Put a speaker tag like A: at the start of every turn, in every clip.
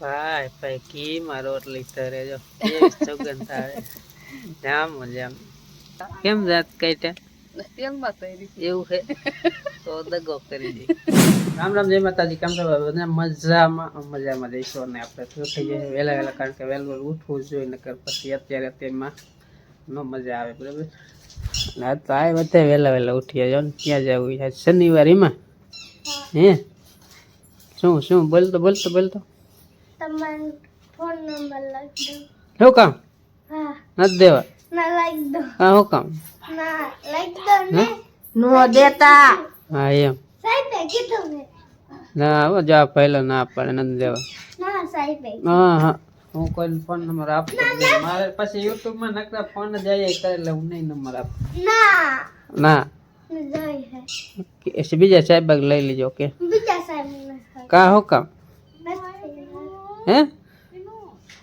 A: ભાઈ ભાઈ કી મારો રોટલી તરે જો સુગંધ આવે. જામ મજા કેમ જાત કઈટે
B: તેલમાં તરી
A: એવું છે? તો દગો કરી દે. રામ રામ જય માતાજી. કેમ છો બધા? મજામાં મજામાં જઈશું અને આપણે શું થઈ જાય વહેલા વહેલા કારણ કે વહેલું ઉઠવું જોઈએ નકર પછી અત્યારે તેમાં ન મજા આવે બરાબર? ના તો આ બધા વહેલા વહેલા ઉઠીએ જો ને. ક્યાં જવું? શનિવાર એમાં? હે? શું શું? બોલતો બોલતો બોલતો.
C: તમારો ફોન નંબર લખી
A: શું કામ
C: દો હા
A: નથી દેવા
C: ના લખી દો
A: હા શું કામ
C: ના લખી દો ને
B: નો દેતા
A: હા એમ
C: સાહેબે કીધું ને
A: ના હો જા પહેલો ના પડે નથી દેવા
C: ના સાહેબે
A: હા હા હું કોઈ ફોન નંબર આપતો જ નહીં. મારે પછી યુટ્યુબમાં નકરા ફોન જ આયા કરે એટલે હું નહીં નંબર આપું
C: ના
A: ના
C: જોઈ હે
A: કે એસી બીજા સાહેબ લઈ લીજો કે
C: બીજા સાહેબ ને
A: કા હો કામ
C: નથી
A: હે?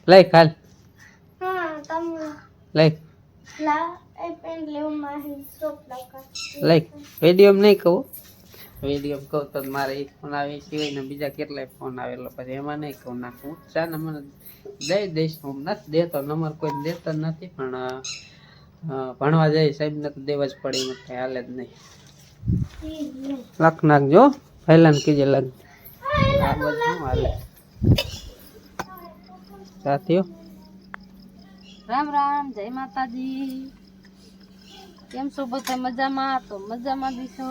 A: લઈ ખાલ. લઈ
C: લા એ પેન લેવું મારી સોપ લખા
A: લઈ વીડિયો નહીં કહું. વીડિયો કહું તો મારે એક ફોન આવે સિવાય ને બીજા કેટલાય ફોન આવેલો પછી એમાં નહીં કહું ના હું ચા ને દઈ દઈશ હું નથી દેતો નંબર કોઈ દેતો નથી પણ ભણવા જાય સાહેબ ને તો દેવા જ પડે એમાં કઈ હાલે જ નહીં. લખ નાખજો પહેલા કીજે લખ આ બધું હાલે. સાથીઓ.
B: રામ રામ જય માતાજી. કેમ છો બધા મજામાં? તો મજામાં દીશો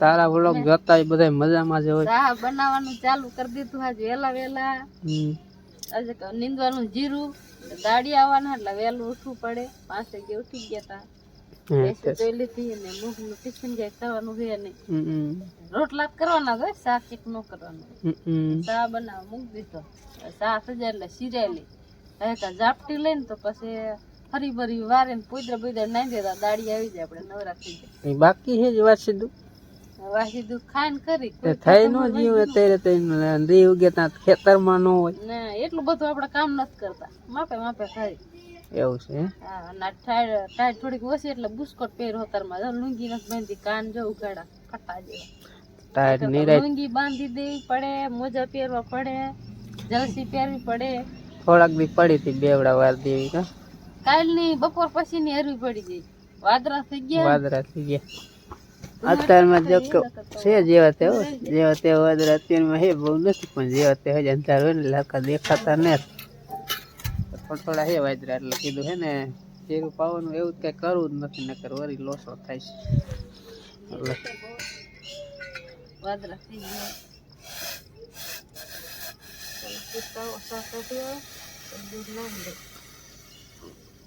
A: તારા વ્લોગ જોતા બધા મજામાં જ હોય.
B: ચા બનાવવાનું ચાલુ કરી દીધું આજ વેલા વેલા આજે નીંદવાનું જીરું દાડી આવવાના એટલે વહેલું ઉઠવું પડે. પાંચ વાગે ઉઠી ગયા તા. રોટલા કરવાના હોય શાક એક ન કરવાનું
A: હમ, હમ.
B: બનાવ મૂકી દીધો. ચા એટલે સિરેલી. હવે ઝાપટી લઈને તો પછી ફરી ફરી વારે ને પુદરા પુદરા નાઈ દેતા દાડી આવી જાય આપણે નવરા થઈ જાય.
A: બાકી હે જ વાત સીધું
B: વાસી ખાઈને કરી
A: થઈ નો જીવ અત્યારે તો રી ઉગે ખેતરમાં ન હોય.
B: ને એટલું બધું આપણે કામ નથી કરતા. માપે માપે ખાઈ
A: એવું છે હા?
B: ટાઈડ થોડીક ઓછી એટલે બુસ્કોટ પહેરો હોતરમાં. જો લુંગી નથી બાંધી કાન જો ઉગાડા ફટા જેવા.
A: ટાયર નિરાય
B: લુંગી બાંધી દેવી પડે મોજા પહેરવા પડે જલસી પહેરવી પડે.
A: થોડાક બી પડી હતી બેવડા વાર દેવી કા
B: કાલની બપોર પછીની હરવી પડી ગઈ. વાદરા થઈ ગયા.
A: વાદરા થઈ ગયા. અત્યારમાં જો છે જેવા તે હો, જેવા તે વાદરા અત્યારમાં હે બહુ નથી પણ જેવા તે હજ અંધાર હોય ને લાકા દેખાતા ને થોડા થોડા હે વાજરા એટલે કીધું હે ને ચેરું પાવાનું એવું જ કઈ કરવું જ નથી નકર વરી લોસો થાય છે. એટલે
B: વાદળા થઈ ગયા. ચાલો, પૂછતા ઓછા કરી આવો, તો દૂધ લાવી દે.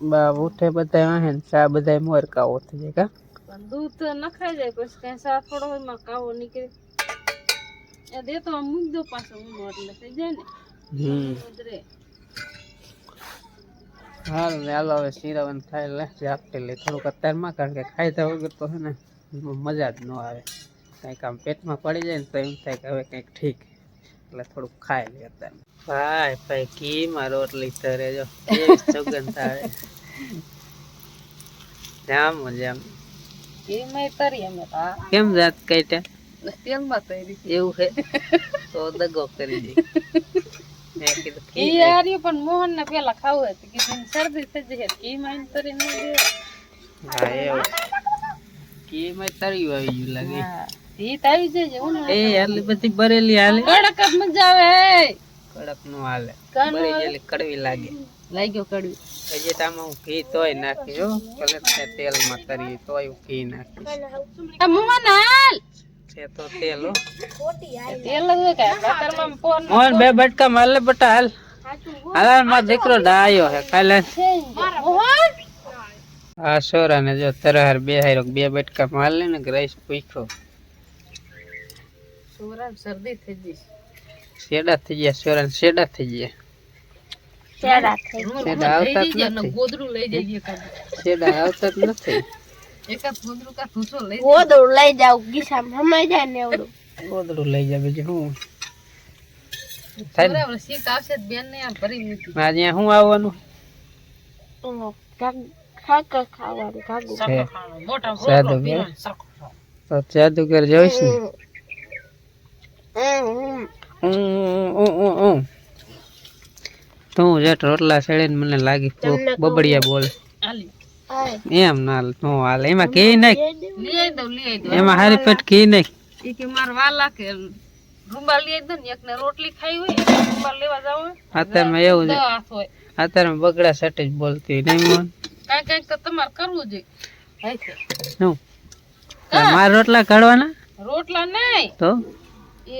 A: બા ઉઠે બધા વાહે ને ચા બધા મોર કાવો થઈ જાય કા?
B: દૂધ નખાઈ જાય પછી કઈ સા થોડો હોયમાં કાવો નીકળે. એ દેતો મૂકી દો પાછો એટલે થઈ જાય ને.
A: હમ. હાલ ને હાલો હવે શીરાવન થાય લે આપી લે. થોડુંક અત્યારમાં કારણ કે ખાઈતા વગર તો છે ને મજા જ ન આવે. કંઈક આમ પેટમાં પડી જાય ને તો એમ થાય કે હવે કંઈક ઠીક. એટલે થોડુંક ખાઈ લે અત્યારે. ભાઈ ભાઈ કી માં રોટલી તરે જો? સુગંધ આવે જામ જામ
B: ઘીમાં તરી અમે
A: કેમ જાત કઈટે
B: તેલમાં તરી.
A: એવું છે તો દગો કરી દે. મેં
B: પણ મોહન ને પેલા ખાવું હતું. કીધું શરદી થઈ જશે ઘી માં તરી ન દેવાય.
A: હા એવું. કી માં તર્યું આવી ગયું લાગે.
B: હા ઘી તો આવી જાય છે ઉનાળે.
A: એ આટલી બધી બરેલી હાલે.
B: કડક જ મજા આવે
A: કડકનું હાલે. બરી? કડવી લાગે.
B: લાગ્યો કડવી.
A: હજી હું ઘી તોય નાખી જો ભલે તે તેલમાં તરી તોય હું ઘી નાખીશ.
B: મોહન હાલ.
A: છે તો તેલ
B: તેલ જ હોય કાંઈ. ફોન
A: મોહન બે બટકા માર લે બટા હાલ. હાલ મારો દીકરો ડાયો હે કાલે
B: મોહન
A: આ સોરા ને જો તરહાર બે હારો બે બટકા માર લે ને ગ્રેસ પૂછો
B: શરદી થઈ ગઈ
A: શેડા થઈ ગયા સોરા શેડા થઈ ગયા?
C: ચેડા થઈ
A: શેડા આવતા જ નથી. શેડા આવતા જ નથી.
C: ગોદડું લઈ જાવ ગીસામાં હમાઈ જાય ને એવડું.
A: ગોદડું લઈ બીજું
B: શીખ આવશે બેન આ ભરી
A: આજે આવવાનું? તો જાદુગર જોઈશ ને? જેટ રોટલા છેડે મને લાગી બબડિયા બોલે. એમ ના નો હાલે. એમાં કે નહીં.
B: લઈ દઉં લઈ દઉં
A: એમાં હારી પેટ કે
B: નહીં કે માર વાલા કે રૂંબા લઈ દઉં ને એકને રોટલી ખાઈ હોય રૂંબા લેવા જાવ
A: અત્યારમાં એવું છે. બગડા સેટ જ બોલતી નહીં મોહન
B: કાંઈક કાંઈક તો તમારે કરવું જોઈએ
A: હું. મારા રોટલા કાઢવાના
B: રોટલા નહીં.
A: તો?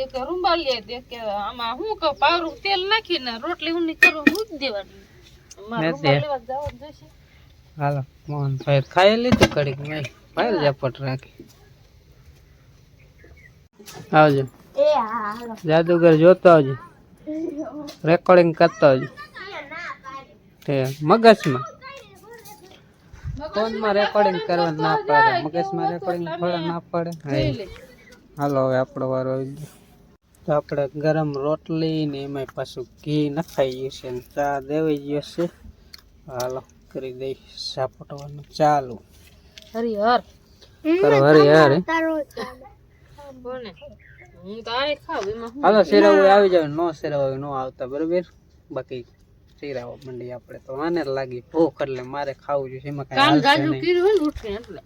B: એક રૂંબા લઈ દે કે આમાં હું કહું પાવરું તેલ નાખીને રોટલી ઉની કરવા મૂકી દેવાની. મારે રૂંબા લેવા જાવ જ
A: હાલો. મોહન ભાઈ ખાઈ લીધું કડીક નહીં ભાઈ ઝપટ રાખી. આવજો. જાદુગર જોતો આવજો. રેકોર્ડિંગ કરતો આવજો. તે મગજમાં. ફોનમાં રેકોર્ડિંગ કરવા ના પડે. મગજમાં રેકોર્ડિંગ કરવા ના પડે. હાલો હવે આપણો વારો આવી ગયો. તો આપણે ગરમ રોટલી ને એમાં પાછું ઘી નખાઈ ગયું છે ને ચા દેવાઈ ગયો છે. હાલો. કરી દઈ સાપટવાનું ચાલુ.
B: હરિહર
A: કરો હરી હરે
C: તારો
B: બોને હું તો આ ખાવ એમાં હું
A: હાલો શેરાવું આવી જાવ નો શેરાવું નો આવતા બરોબર? બાકી શેરાવા મંડી આપણે તો આને લાગી. ભૂખ એટલે મારે ખાવું જોઈએ એમાં
B: કામ જાજુ કર્યું હોય ને ઉઠીને એટલે.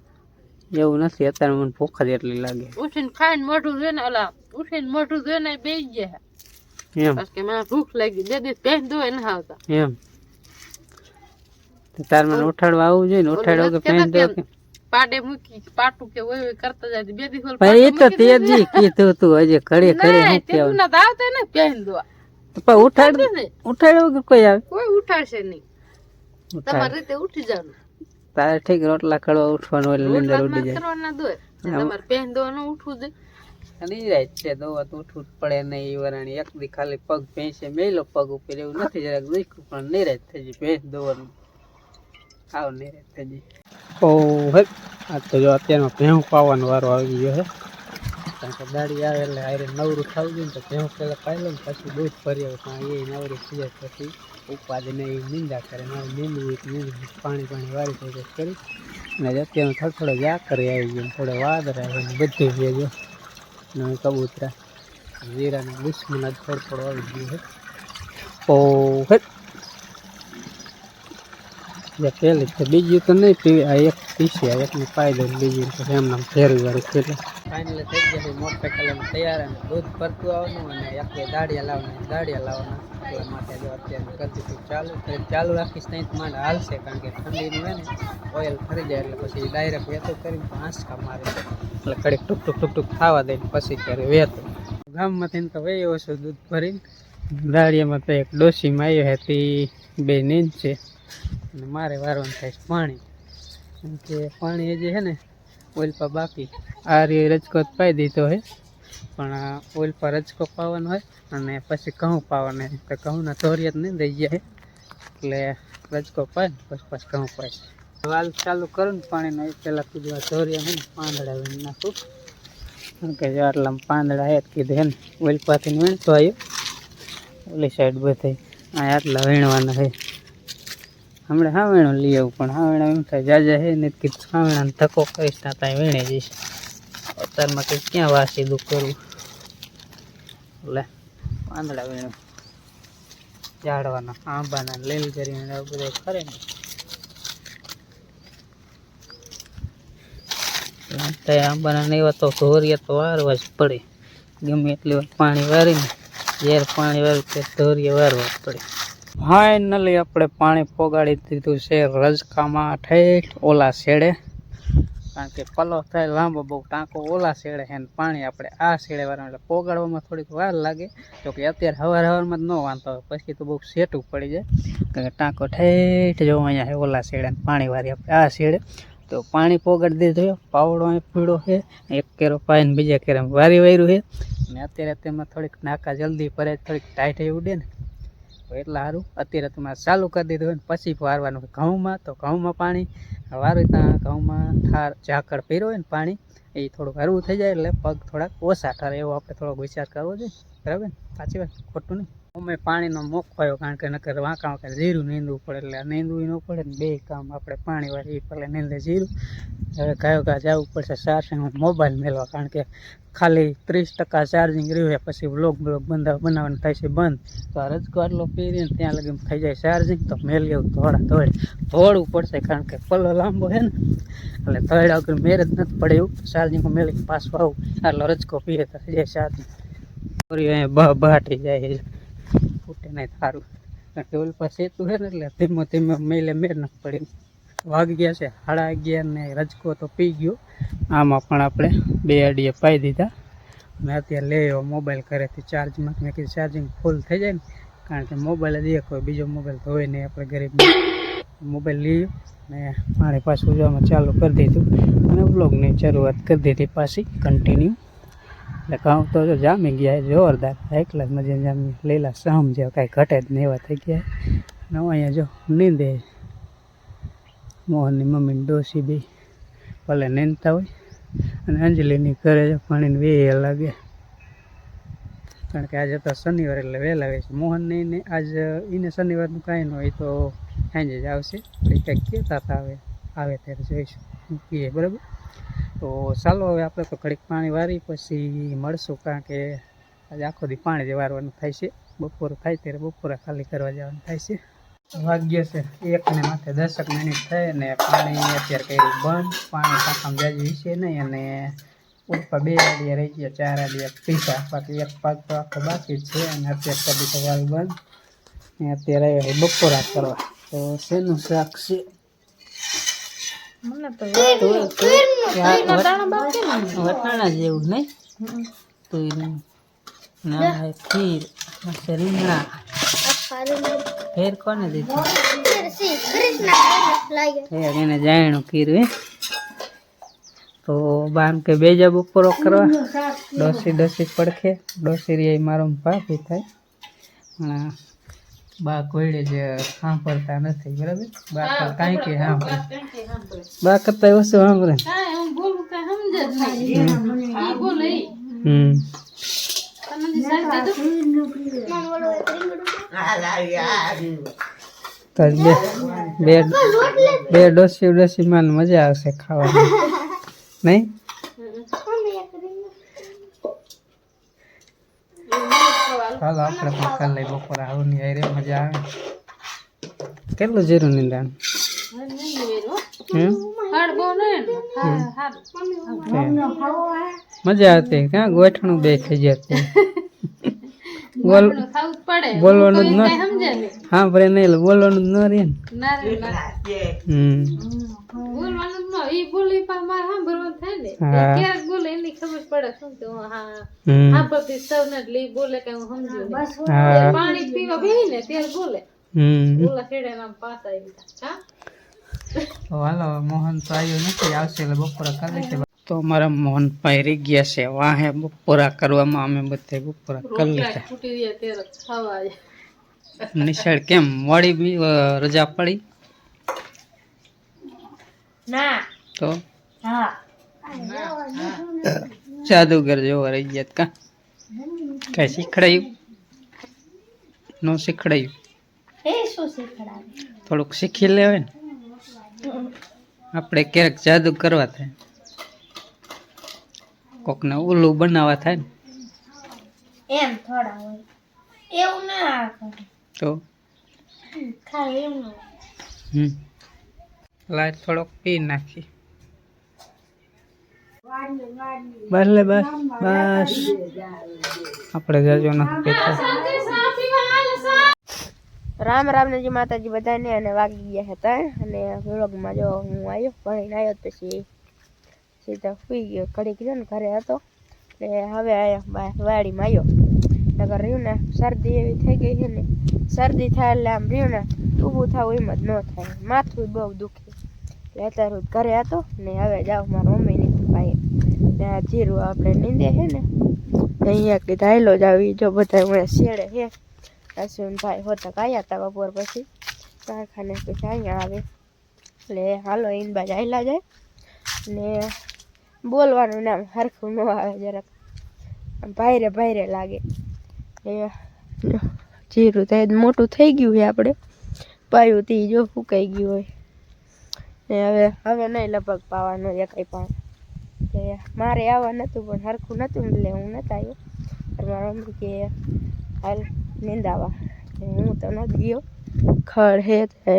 A: એવું નથી અત્યારે મને ભૂખ જ એટલી લાગે.
B: ઉઠીને ખાઈને મોઢું જોઈને ઓલા ઉઠીને મોઢું જોઈને બેસી ગયા.
A: એમ.
B: કે મને ભૂખ લાગી. દે દિવસ પહેન દો એને આવતા.
A: એમ. તાર મને ઉઠાડવા આવવું જોઈએ ને ઉઠાડવા કે પેન દો કે
B: પાડે મૂકી પાટું કે ઓય કરતા જાય બે દિવસ ઓલું
A: એ તો તેજી કીધું તું હજી ઘરે
B: ઘરે
A: હું
B: તે ના તો આવતા ને પેન દો.
A: તો પણ ઉઠાડ ઉઠાડ્યો કે કોઈ આવે?
B: કોઈ ઉઠાડશે નહીં. તમારી રીતે ઉઠી જવાનું.
A: તારે ઠીક રોટલા કડવા ઉઠવાનું એટલે નીંદર ઉડી જાય.
B: કરવાના દોય તમારે પહેન દો ન ઉઠવું જોઈએ.
A: છે દોવા તો ઉઠવું પડે નહીં વરાણી. એક દી ખાલી પગ ભેંસે મેલો પગ ઉપર એવું નથી જરાક દુખ્યું પણ નિરાય થઈ જાય ભેંસ દોવાનું. આવ નિરાય થઈ ઓ, હે તો જો અત્યારમાં ભેહું પાવાનો વારો આવી ગયો છે કારણ કે દાડી આવે એટલે આરે નવરું થવું જોઈએ ને તો ભેહું પહેલાં પાઈ લઉં પછી દૂધ આવે. પણ એ નવરી થઈ જાય ઉપાદને એ નિંદા કરે. મારે નીંદવું પાણી પાણી વારી થઈ કરી. અને અત્યારનું થોડો થોડો જા કરી આવી ગયો થોડો વાદર આવે ને બધું ભેજો ને કબૂતરા. વીરાના દુશ્મન થોડો થોડો આવી ગયો છે ઓ, હે જે પેલી તો બીજું તો નહીં પીવી. આ એક પીસી, આ એકને પાઈ દે બીજી એમ નામ ફેરવી વાળું ખેલે. ફાઇનલ થઈ ગયા છે એમ તૈયાર અને દૂધ ભરતું આવવાનું અને એક દાડિયા લાવવાના. દાડિયા લાવવાના. એટલા માટે જો અત્યારે કરતી હતી ચાલુ ચાલુ રાખીશ નહીં તો માંડ હાલશે કારણ કે ઠંડીનું હોય ને ઓઇલ ફરી જાય એટલે પછી ડાયરેક્ટ વેતો કરીને હાંસકા મારે. એટલે કડીક ટૂંક ટૂંક ટૂંક ટૂંક ખાવા દઈને પછી ત્યારે વેતો. ગામમાંથી તો વહી છું દૂધ ભરીને. દાળિયામાં તો એક ડોસીમાં આવ્યો હતી બે નીંદ છે. અને મારે વારવાનું થાય છે પાણી. કેમ કે પાણી હજી છે ને, ઓઇલ પર બાકી આ રે રજકો પાઈ દીધો હોય પણ ઓલપા રજકો પાવાનો હોય અને પછી ઘઉં પાવાના હોય. તો ઘઉંના ધોરિયા નહીં દઈ જાય એટલે રજકો પાય પછી પછી ઘઉં પાય. વાલ ચાલુ કરું ને પાણીનો એ પહેલાં કીધું ધોરિયા હોય ને, પાંદડા નાખું. કે જો આટલામાં પાંદડા હે જ કીધું હે ને. ઓલપાથી વીણતો આવ્યો ઓલી સાઈડ બધે આ આટલા વીણવાના છે હમણાં હા વેણો લઈ આવું, પણ હા વેણા એમ થાય, જાજા હે ને કીધું હા વેણાને ધક્કો કરીશ ના ત્યાં વીણે જઈશ. અત્યારમાં કંઈ ક્યાં વાસી દુઃખ કરવું એટલે પાંદડા વીણું. ઝાડવાના આંબાના, લીલ કરીને બધું ખરે ને. ત્યાં આંબાના એવા તો ધોરિયા તો વારવા જ પડે. ગમે એટલી વાર પાણી વારીને જ્યારે પાણી વારી તે ધોરિયા વારવા જ પડે. ફાઇનલી આપણે પાણી પોગાડી દીધું છે રજકામાં ઠેઠ ઓલા શેડે. કારણ કે પલો થાય, લાંબો બહુ ટાંકો ઓલા શેડે છે ને પાણી આપણે આ શેડે વાળા એટલે પોગાડવામાં થોડીક વાર લાગે. તો કે અત્યારે હવાર હવારમાં જ ન વાંધો હોય પછી તો બહુ સેટું પડી જાય. કારણ કે ટાંકો ઠેઠ જો અહીંયા ઓલા શેડે પાણી વારી આપણે આ શેડે. તો પાણી પોગાડી દીધું પાવડો અહીં પીળો છે, એક કેરો પાઈને બીજા કેરામાં વારી વાર્યું છે. અને અત્યારે તેમાં થોડીક નાકા જલ્દી ભરે, થોડીક ટાઈટ ઉડે ને તો એટલા સારું અત્યારે તમારે ચાલુ કરી દીધું હોય પછી વારવાનું ઘઉંમાં તો ઘઉંમાં પાણી, વારું ત્યાં ઘઉંમાં ઠાર ઝાકળ પીર્યો હોય ને પાણી, એ થોડુંક હરવું થઈ જાય એટલે પગ થોડાક ઓછા ઠરે એવો આપણે થોડોક વિચાર કરવો જોઈએ. બરાબર? સાચી વાત? ખોટું નહીં. અમે પાણીનો મોકવાયો કારણ કે નકર વાંકા વાંકા જીરું નીંદવું પડે એટલે નીંદવું ન પડે ને બે કામ આપણે પાણી વાળી પડે નીંદે જીરું હવે કયો કા જવું પડશે ચાર્જિંગ મોબાઈલ મેળવા કારણ કે ખાલી ત્રીસ ટકા ચાર્જિંગ રહ્યું પછી બ્લોગ બ્લોગ બંધ બનાવવાનું થાય છે બંધ. તો આ રજકો આટલો પહેરીને ત્યાં લગી થઈ જાય ચાર્જિંગ તો મેલી આવું ધોળા ધોળે. ધોળવું પડશે કારણ કે પલ્લો લાંબો છે ને. એટલે ધોળા વગર મેર જ નથી પડે એવું. ચાર્જિંગમાં મેળી પાછું આવું. આટલો રજકો પીએ તો થઈ જાય ચાર્જિંગ અહીંયા બહાટી જાય છે. ફૂટે નહીં સારું ટોલ પાસે સેતું છે ને એટલે ધીમો ધીમે મેલે મેર નથી પડી. વાગી ગયા છે સાડા અગિયાર ને રજકો તો પી ગયો. આમાં પણ આપણે બે અડીએ પાઈ દીધા. મેં અત્યારે લઈ આવ્યો મોબાઈલ ઘરેથી ચાર્જમાં મેં. કીધું ચાર્જિંગ ફૂલ થઈ જાય ને, કારણ કે મોબાઈલ જ એક હોય, બીજો મોબાઈલ તો હોય નહીં આપણે ગરીબ મોબાઈલ લઈ ને પાણી પાછું જવામાં ચાલુ કરી દીધું. અને બ્લોગની શરૂઆત કરી દીધી પાછી કન્ટિન્યુ એટલે ઘઉં તો જામી ગયા જોરદાર. એકલા જ મજા જામી લીલા સહમ જેવા કાંઈ ઘટે જ નહીં એવા થઈ ગયા ને હું અહીંયા જો નીંદે મોહનની મમ્મીની ડોસી બી ભલે નીંદતા હોય. અને અંજલિની ઘરે જો પાણીને વેહ લાગે. કારણ કે આજે તો શનિવાર એટલે વહેલા આવે છે મોહનને એને આજ, એને શનિવારનું કાંઈ ન હોય તો સાંજે જ આવશે. કંઈક કહેતા હતા આવે આવે ત્યારે જોઈશું. શું કહીએ બરાબર? તો ચાલો હવે આપણે તો ઘડીક પાણી વારી, પછી મળશું કારણ કે આજે આખો દી પાણી જ વારવાનું થાય છે. બપોર થાય ત્યારે બપોરે ખાલી કરવા જવાનું થાય છે. વાગ્ય છે. એક ને માથે દસક મિનિટ થઈ અને પાણી અત્યારે કર્યું બંધ. પાણી કાંકામાં જાજી વિશે નહીં અને ઉપર બે આડિયા રહી ગયા, ચાર આડિયા પીસા બાકી એક પાક તો આખો બાકી છે અને અત્યારે કદી તો વાલ બંધ. ને અત્યારે આવ્યા બપોરા કરવા. તો શેનું શાક છે?
B: મને તો
A: વટાણા જેવું નહીં. તો ના ખીર. રીંગણા ફેર કોને દીધું? એને જાણ્યું ખીર હે. તો બાન કે બે જા બપોરો કરવા. ડોસી ડોસી પડખે. ડોસી રે મારો પાપી થાય. બા કોઈડે જે સાંભળતા નથી બરાબર? બા કાંઈ કે સાંભળે? બા કરતા ઓછું સાંભળે? બે ડોસી ડોસી માં મજા આવશે ખાવાની. નહીં? ચાલો આપણે પણ કાલ લઈ બપોરે આવું નહીં રે મજા આવે. કેટલું જીરું નીંદાણ?
B: ને
A: મજા આવતી. ક્યાં ગોઠણું બે થઈ જતી બોલવાનું જ ન હા ભરે નહીં બોલવાનું જ ન રહે ને.
B: રે
A: હમ.
B: ઈ બોલી પા મારે સાંભળવાનું થાય ને. ક્યારેક બોલે એની ખબર પડે શું તો હા હા
A: હમ.
B: સાંભળતી સૌ ને એટલે ઈ બોલે કે હું સમજુ
A: બસ
B: પાણી પીવા બેહી ને ત્યારે બોલે. બોલા છેડે આમ પાસ આવી હા?
A: તો મોહન તો આવ્યો નથી આવશે એટલે બપોરા કરી છે તો અમારા મોહન રહી ગયા છે વાહે બપોરા કરવામાં અમે બધા બપોરા કરી લીધા. નિશાળ કેમ મોડી બી રજા પડી? તો? જાદુગર જોવા રહી ગયા કા? કઈ શીખડાયું? નો શીખડાયું? થોડુંક શીખી લેવાય ને. આપણે ક્યારેક જાદુ કરવા થાય. કોકને ઓલું બનાવવા થાય ને.
C: એમ થોડા હોય. એવું ના
A: તો?
C: ખાલી એમ
A: હમ. લાઈટ થોડોક પી નાખી. બસ બસ બસ. આપણે જાજો નથી
C: રામ રામ ને માતાજી બધાને અને વાગી ગયા હતા અને વ્લોગમાં જો હું આવ્યો, ભણીને આવ્યો પછી સીધા સુઈ ગયો. ઘડીક ગયો ને ઘરે હતો. એટલે હવે આવ્યો વાડીમાં આવ્યો નગર રહ્યું ને, શરદી એવી થઈ ગઈ છે ને, શરદી થાય એટલે આમ રહ્યું ને, ઊભું થવું એમ જ ન થાય. માથું બહુ દુખે. એટલે અત્યારે ઘરે હતો ને હવે જાઉં મારા મમ્મીની ભાઈ. ત્યાં જીરું આપણે નીંદે છે ને અહીંયા કીધા હાલો જ આવી જો બધા હમણાં શેડે છે અશ્વિનભાઈ હોતા આવ્યા હતા બપોર પછી. કારખાને પછી અહીંયા આવે. એટલે હાલો ઇનબા જાયલા જાય. ને બોલવાનું નામ હરખું ન આવે જરાક. ભાઈરે ભાઈરે લાગે. એ જીરું તો મોટું થઈ ગયું છે આપણે. પાયું તી જો ફૂકાઈ ગયું હોય. ને હવે હવે નહીં લગભગ પાવાનું છે કંઈ કે મારે આવવા નહોતું પણ સરખું નહોતું એટલે હું નહોતા આવ્યો. પણ મારા મમ્મી કે, હાલ નીંદાવા હું તો નથી ગયો. ખડ હે તે,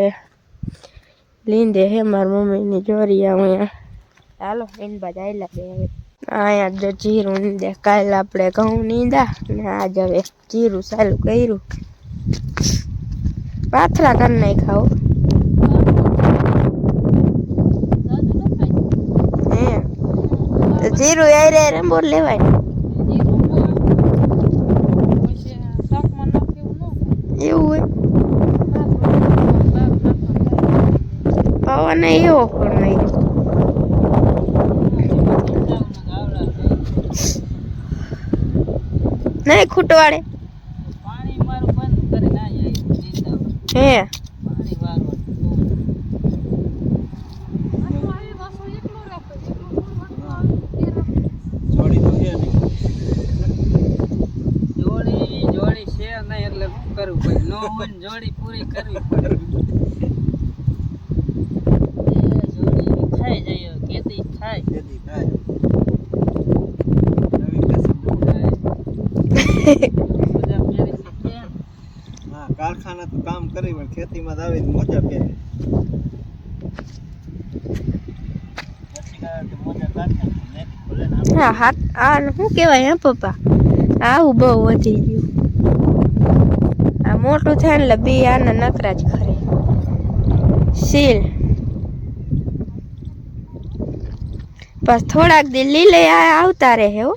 C: લીંદે હે મારી મમ્મીની જોરી અહીંયા. ચાલો એની બાદ આઈ લાગે હવે. અહીંયા જો જીરું નીંદે, કાલે આપણે ઘઉં નીંદા ને આજ હવે જીરું ચાલુ કર્યું. પાથરા કરી નાખ્યા હો. હે તો જીરું આઈ રે રે બોલ લેવાય. એવું હોય? પવન એવો પણ નહીં નહીં ખૂટવાડે
A: પાણી મારું બંધ કરી ના જાય
C: હે
A: પાણી વારવાનું જોડી જોડી છે નહીં એટલે શું કરવું પડે નો હોય ને જોડી પૂરી કરવી પડે એ જોડી થાય જાય ખેતી થાય બધા પહેરી શીખ્યા.
D: હા, કારખાના તો કામ કરી, પણ ખેતીમાં તો આવી મોજા પહેરે.
A: પછી કાંઈ તો મોજા કાઢે ને ખોલે ને આપણે
C: હા હાથ આ શું કહેવાય, હે, પપ્પા? આવું બહુ વધી ગયું. આ મોટું થાય ને એટલે બે આના નકરા જ ખરે સીલ. બસ થોડાક દી લીલે આ આવતા રહે, હો.